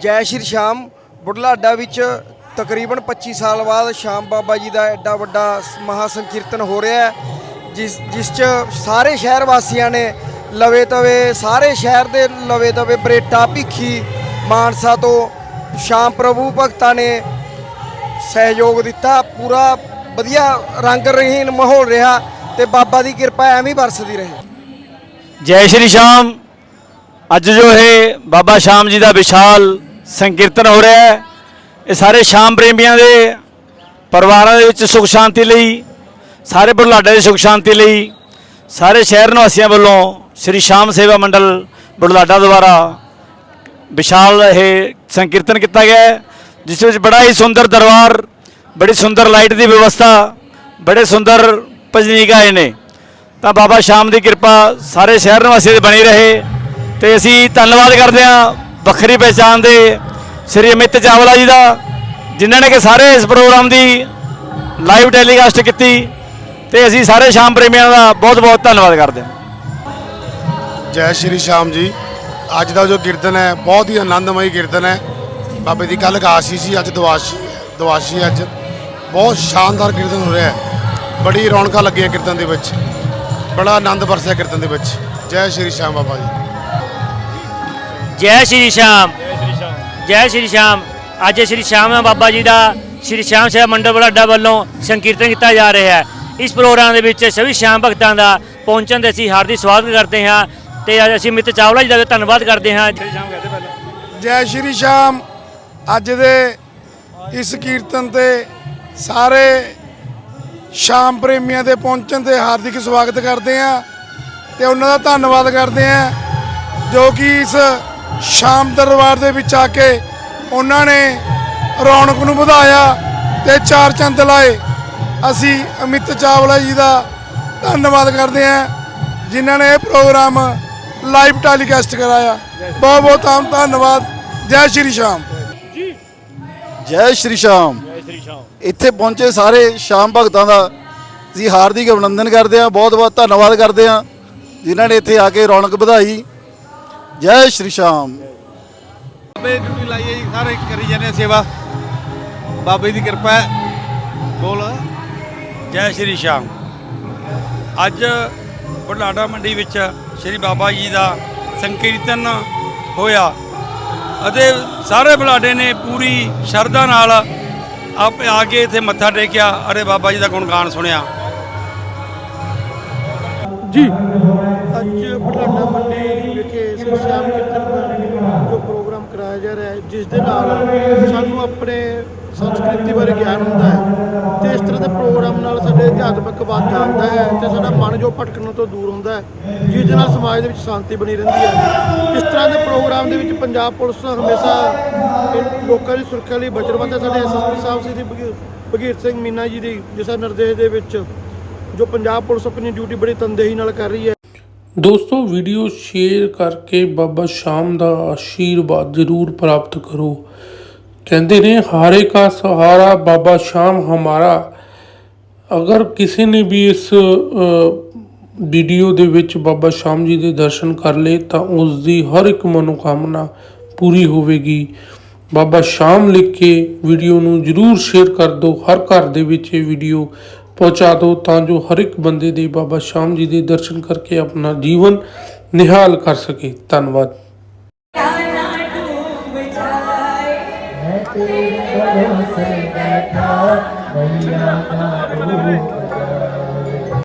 ਜੈ ਸ਼੍ਰੀ ਸ਼ਾਮ। ਬੁਢਲਾਡਾ ਵਿੱਚ ਤਕਰੀਬਨ 25 ਸਾਲ ਬਾਅਦ ਸ਼ਾਮ ਬਾਬਾ ਜੀ ਦਾ ਐਡਾ ਵੱਡਾ ਸ- ਮਹਾ ਸੰਕੀਰਤਨ ਹੋ ਰਿਹਾ ਹੈ, ਜਿਸ ਜਿਸ 'ਚ ਸਾਰੇ ਸ਼ਹਿਰ ਵਾਸੀਆਂ ਨੇ ਲਵੇ ਤਵੇ, ਸਾਰੇ ਸ਼ਹਿਰ ਦੇ ਲਵੇ ਤਵੇ ਬਰੇਟਾ ਭਿੱਖੀ ਮਾਨਸਾ ਤੋਂ ਸ਼ਾਮ ਪ੍ਰਭੂ ਭਗਤਾਂ ਨੇ ਸਹਿਯੋਗ ਦਿੱਤਾ। ਪੂਰਾ ਵਧੀਆ ਰੰਗ ਰਹੀਨ ਮਾਹੌਲ ਰਿਹਾ ਤੇ ਬਾਬਾ ਦੀ ਕਿਰਪਾ ਐਵੇਂ ਹੀ ਵਰਸਦੀ ਰਹੀ। ਜੈ ਸ਼੍ਰੀ ਸ਼ਾਮ। ਅੱਜ ਜੋ ਇਹ ਬਾਬਾ ਸ਼ਾਮ ਜੀ ਦਾ ਵਿਸ਼ਾਲ ਸੰਕੀਰਤਨ ਹੋ ਰਿਹਾ ਹੈ। ਇਹ ਸਾਰੇ ਸ਼ਾਮ ਪ੍ਰੇਮੀਆਂ ਦੇ ਪਰਿਵਾਰਾਂ ਦੇ ਵਿੱਚ ਸੁਖ ਸ਼ਾਂਤੀ ਲਈ, ਸਾਰੇ ਬੁਢਲਾਡੇ ਦੀ ਸੁਖ ਸ਼ਾਂਤੀ ਲਈ, ਸਾਰੇ ਸ਼ਹਿਰ ਨਿਵਾਸੀਆਂ ਵੱਲੋਂ ਸ੍ਰੀ ਸ਼ਾਮ ਸੇਵਾ ਮੰਡਲ ਬੁਢਲਾਡਾ ਦੁਆਰਾ ਵਿਸ਼ਾਲ ਇਹ ਸੰਕੀਰਤਨ ਕੀਤਾ ਗਿਆ ਹੈ, ਜਿਸ ਵਿੱਚ ਬੜਾ ਹੀ ਸੁੰਦਰ ਦਰਬਾਰ, ਬੜੀ ਸੁੰਦਰ ਲਾਈਟ ਦੀ ਵਿਵਸਥਾ, ਬੜੇ ਸੁੰਦਰ ਭਜਨੀ ਆਏ ਨੇ। ਤਾਂ ਬਾਬਾ ਸ਼ਾਮ ਦੀ ਕਿਰਪਾ ਸਾਰੇ ਸ਼ਹਿਰ ਨਿਵਾਸੀਆਂ ਦੇ ਬਣੀ ਰਹੇ ਤੇ ਅਸੀਂ ਧੰਨਵਾਦ ਕਰਦੇ ਹਾਂ ਵੱਖਰੀ ਪਹਿਚਾਣ ਦੇ ਸ੍ਰੀ ਅਮਿਤ ਚਾਵਲਾ ਜੀ ਦਾ, ਜਿਨ੍ਹਾਂ ਨੇ ਕਿ ਸਾਰੇ ਇਸ ਪ੍ਰੋਗਰਾਮ ਦੀ ਲਾਈਵ ਟੈਲੀਕਾਸਟ ਕੀਤੀ ਤੇ ਅਸੀਂ ਸਾਰੇ ਸ਼ਾਮ ਪ੍ਰੇਮੀਆਂ ਦਾ ਬਹੁਤ ਬਹੁਤ ਧੰਨਵਾਦ ਕਰਦੇ ਹਾਂ। ਜੈ ਸ਼੍ਰੀ ਸ਼ਾਮ ਜੀ। ਅੱਜ ਦਾ ਜੋ ਕੀਰਤਨ ਹੈ, ਬਹੁਤ ਹੀ ਆਨੰਦਮਈ ਕੀਰਤਨ ਹੈ। ਬਾਬੇ ਦੀ ਕੱਲ ਕਾਸ਼ੀ ਸੀ, ਅੱਜ ਦਵਾਸ਼ੀ ਦਵਾਸ਼ੀ ਅੱਜ। ਬਹੁਤ ਸ਼ਾਨਦਾਰ ਕੀਰਤਨ ਹੋ ਰਿਹਾ ਹੈ। ਬੜੀ ਰੌਣਕਾਂ ਲੱਗੀਆਂ ਕੀਰਤਨ ਦੇ ਵਿੱਚ। ਬੜਾ ਆਨੰਦ ਵਰਸਿਆ ਕੀਰਤਨ ਦੇ ਵਿੱਚ। ਜੈ ਸ਼੍ਰੀ ਸ਼ਾਮ ਬਾਬਾ ਜੀ। ਜੈ ਸ਼੍ਰੀ ਸ਼ਾਮ। ਜੈ ਸ਼੍ਰੀ ਸ਼ਾਮ। ਅੱਜ ਸ਼੍ਰੀ ਸ਼ਾਮ ਬਾਬਾ ਜੀ ਦਾ। ਸ਼੍ਰੀ ਸ਼ਾਮ ਸੇਵਾ ਮੰਡਲ ਬਲਾਡਾ ਵੱਲੋਂ ਸੰਕੀਰਤਨ ਕੀਤਾ ਜਾ ਰਿਹਾ ਹੈ। ਇਸ ਪ੍ਰੋਗਰਾਮ ਦੇ ਵਿੱਚ ਸਭੀ ਸ਼ਾਮ ਭਗਤਾਂ ਦਾ ਪਹੁੰਚਣ ਦੇ ਅਸੀਂ ਹਾਰਦਿਕ ਸਵਾਗਤ ਕਰਦੇ ਹਾਂ ਤੇ ਅੱਜ ਅਸੀਂ ਮਿੱਤ ਚਾਵਲਾ ਜੀ ਦਾ ਵੀ ਧੰਨਵਾਦ ਕਰਦੇ ਹਾਂ। ਜੈ ਸ਼੍ਰੀ ਸ਼ਾਮ। ਅੱਜ ਦੇ ਇਸ ਕੀਰਤਨ ਤੇ ਸਾਰੇ ਸ਼ਾਮ ਪ੍ਰੇਮੀਆਂ ਦੇ ਪਹੁੰਚਣ ਤੇ ਹਾਰਦਿਕ ਸਵਾਗਤ ਕਰਦੇ ਹਾਂ ਤੇ ਉਹਨਾਂ ਦਾ ਧੰਨਵਾਦ ਕਰਦੇ ਹਾਂ ਜੋ ਕਿ ਇਸ ਸ਼ਾਮ ਦਰਬਾਰ ਦੇ ਵਿੱਚ ਆ ਕੇ ਉਹਨਾਂ ਨੇ ਰੌਣਕ ਨੂੰ ਵਧਾਇਆ ਤੇ ਚਾਰ ਚੰਦ ਲਾਏ। ਅਸੀਂ ਅਮਿਤ ਚਾਵਲਾ ਜੀ ਦਾ ਧੰਨਵਾਦ ਕਰਦੇ ਹਾਂ, ਜਿਨ੍ਹਾਂ ਨੇ ਇਹ ਪ੍ਰੋਗਰਾਮ ਲਾਈਵ ਟੈਲੀਕਾਸਟ ਕਰਾਇਆ। ਬਹੁਤ ਬਹੁਤ ਆਮ ਧੰਨਵਾਦ। ਜੈ ਸ਼੍ਰੀ ਸ਼ਾਮ। ਜੈ ਸ਼੍ਰੀ ਸ਼ਾਮ। ਇੱਥੇ ਪਹੁੰਚੇ ਸਾਰੇ ਸ਼ਾਮ ਭਗਤਾਂ ਦਾ ਅਸੀਂ ਹਾਰਦਿਕ ਅਭਿਨੰਦਨ ਕਰਦੇ ਹਾਂ, ਬਹੁਤ ਬਹੁਤ ਧੰਨਵਾਦ ਕਰਦੇ ਹਾਂ, ਜਿਨ੍ਹਾਂ ਨੇ ਇੱਥੇ ਆ ਕੇ ਰੌਣਕ ਵਧਾਈ। ਜੈ ਸ਼੍ਰੀ ਸ਼ਾਮ। ਬਾਬੇ ਡਿਊਟੀ ਲਾਈ ਹੈ ਜੀ ਸਾਰੇ ਕਰੀ ਜਾਂਦੇ ਸੇਵਾ। ਬਾਬੇ ਦੀ ਕਿਰਪਾ ਹੈ। ਬੋਲ। ਜੈ ਸ਼੍ਰੀ ਸ਼ਾਮ। ਅੱਜ ਬੁਢਲਾਡਾ ਮੰਡੀ ਵਿੱਚ ਸ਼੍ਰੀ ਬਾਬਾ ਜੀ ਦਾ ਸੰਕੀਰਤਨ ਹੋਇਆ ਅਤੇ ਸਾਰੇ ਬੁਢਲਾਡੇ ਨੇ ਪੂਰੀ ਸ਼ਰਧਾ ਨਾਲ ਆਪ ਆ ਕੇ ਇੱਥੇ ਮੱਥਾ ਟੇਕਿਆ। ਅਰੇ ਬਾਬਾ ਜੀ ਦਾ ਗੁਣਗਾਨ ਸੁਣਿਆ। ਜੀ। ਅੱਜ ਬਠਾਡਾ ਮੰਡੀ ਵਿਖੇ ਸ੍ਰੀ ਸ਼ਾਮ ਕੀਰਤਨ ਦਾ ਜੋ ਪ੍ਰੋਗਰਾਮ ਕਰਾਇਆ ਜਾ ਰਿਹਾ ਹੈ, ਜਿਸ ਦੇ ਨਾਲ ਸਾਨੂੰ ਆਪਣੇ ਸੰਸਕ੍ਰਿਤੀ ਬਾਰੇ ਗਿਆਨ ਹੁੰਦਾ ਹੈ ਤੇ ਇਸ ਤਰ੍ਹਾਂ ਦੇ ਪ੍ਰੋਗਰਾਮ ਨਾਲ ਸਾਡੇ ਅਧਿਆਤਮਿਕ ਵਾਧਾ ਹੁੰਦਾ ਹੈ ਤੇ ਸਾਡਾ ਮਨ ਜੋ ਭਟਕਣ ਤੋਂ ਦੂਰ ਹੁੰਦਾ ਹੈ, ਜਿਸ ਦੇ ਨਾਲ ਸਮਾਜ ਦੇ ਵਿੱਚ ਸ਼ਾਂਤੀ ਬਣੀ ਰਹਿੰਦੀ ਹੈ। ਇਸ ਤਰ੍ਹਾਂ ਦੇ ਪ੍ਰੋਗਰਾਮ ਦੇ ਵਿੱਚ ਪੰਜਾਬ ਪੁਲਿਸ ਹਮੇਸ਼ਾ ਲੋਕਾਂ ਦੀ ਸੁਰੱਖਿਆ ਲਈ ਵਚਨਬੱਧ ਹੈ। ਸਾਡੇ ਐਸਐਸਪੀ ਸਾਹਿਬ ਸ੍ਰੀ ਭਗੀ- ਭਗੀਰ ਸਿੰਘ ਮੀਨਾ ਜੀ ਦੀ ਜਿਸ ਨਿਰਦੇਸ਼ ਦੇ ਵਿੱਚ ਜੋ ਪੰਜਾਬ ਪੁਲਿਸ ਆਪਣੀ ਡਿਊਟੀ ਬੜੀ ਤਨਦੇਹੀ ਨਾਲ ਕਰ ਰਹੀ ਹੈ। ਦੋਸਤੋ ਵੀਡੀਓ ਸ਼ੇਅਰ ਕਰਕੇ ਬਾਬਾ ਸ਼ਾਮ ਦਾ ਆਸ਼ੀਰਵਾਦ ਜ਼ਰੂਰ ਪ੍ਰਾਪਤ ਕਰੋ। ਕਹਿੰਦੇ ਨੇ, ਹਾਰੇ ਕਾ ਸਹਾਰਾ ਬਾਬਾ ਸ਼ਾਮ ਹਮਾਰਾ। ਅਗਰ ਕਿਸੇ ਨੇ ਵੀ ਇਸ ਵੀਡੀਓ ਦੇ ਵਿੱਚ ਬਾਬਾ ਸ਼ਾਮ ਜੀ ਦੇ ਦਰਸ਼ਨ ਕਰ ਲਏ, ਤਾਂ ਉਸ ਦੀ ਹਰ ਇੱਕ ਮਨੋਕਾਮਨਾ ਪੂਰੀ ਹੋਵੇਗੀ। ਬਾਬਾ ਸ਼ਾਮ ਲਿਖ ਕੇ ਵੀਡੀਓ ਨੂੰ ਜਰੂਰ ਸ਼ੇਅਰ ਕਰ ਦਿਓ। ਹਰ ਘਰ ਦੇ ਵਿੱਚ ਇਹ ਵੀਡੀਓ ਪਹੁੰਚਾ ਦਿਓ ਤਾਂ ਜੋ ਹਰ ਇੱਕ ਬੰਦੇ ਦੀ ਬਾਬਾ ਸ਼ਾਮ ਜੀ ਦੇ ਦਰਸ਼ਨ ਕਰਕੇ ਆਪਣਾ ਜੀਵਨ ਨਿਹਾਲ ਕਰ ਸਕੇ। ਧੰਨਵਾਦ। ਤੇਰੇ ਭਰੋਸੇ ਬੈਠਾ, ਮਈਆ ਦਾ ਰੂਪ